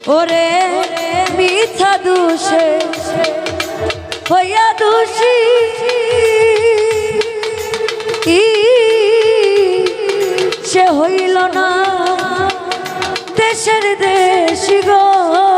ওরে মিথ্যা দোষে হইয়া দোষী। সে হইল না দেশের দেশি গো।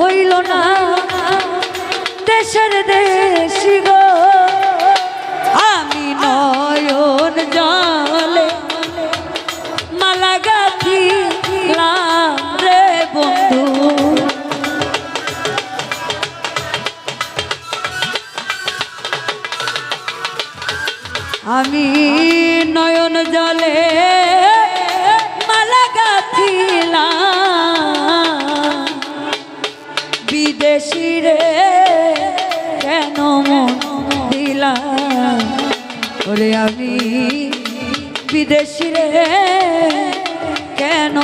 হইল না। দেশের দেশি গো, আমি নয়ন জলে মালা গাথিলাম রে বন্ধু। আমি নয়ন জলে ওরে আমি বিদেশি রে কেন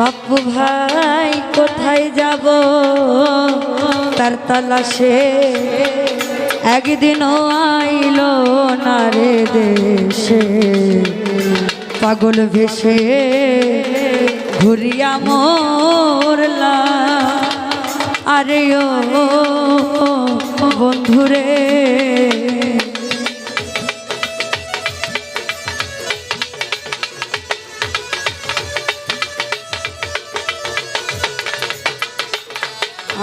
বাপু ভাই, কোথায় যাব? তার তালাশে একদিনও আইল না রে দেশে। পাগল ভেসে ঘুরিয়া মোরলা। আরে ও বন্ধুরে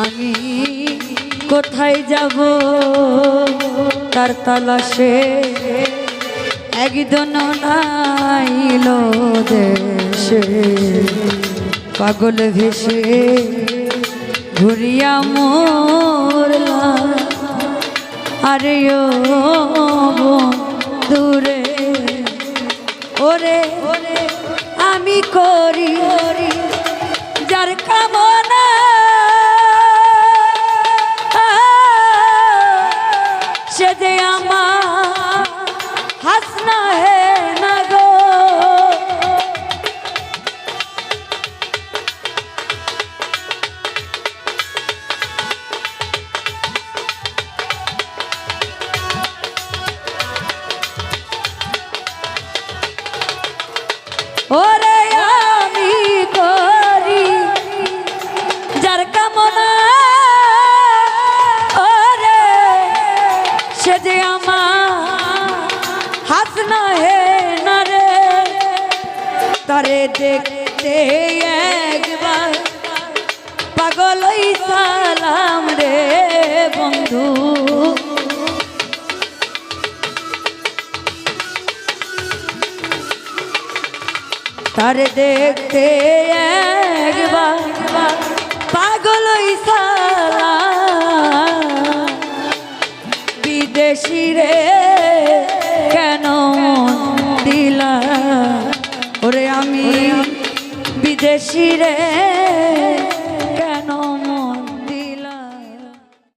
আমি কোথায় যাব? তার তালাশে একজন নাইল দেশে। পাগল ভেসে ঘুরিয়া মোরলা আরে ও দূরে ওরে আমি করি, যার কামনা তারে দেখতে একবার। পাগল সালাম রে বন্ধু। তারে দেখতে একবার। পাগল সালা দিলা ওরে আমি বিদেশি রে